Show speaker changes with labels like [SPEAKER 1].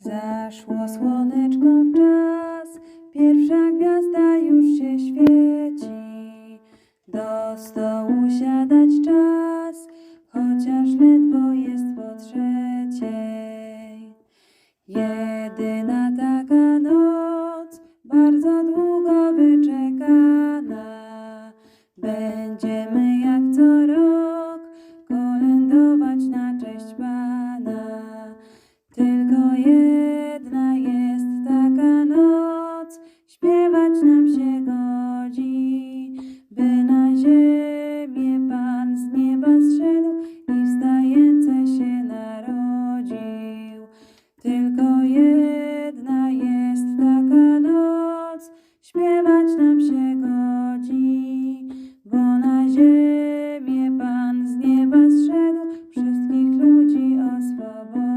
[SPEAKER 1] Zaszło słoneczko w czas, pierwsza gwiazda już się świeci. Do stołu siadać czas, chociaż ledwo jest po trzeciej. Jedyna taka noc, bardzo długo wyczekana. Będziemy dać nam się godzi, by na ziemię Pan z nieba zszedł i wstające się narodził. Tylko jedna jest taka noc, śpiewać nam się godzi, bo na ziemię Pan z nieba zszedł, wszystkich ludzi oswobodził.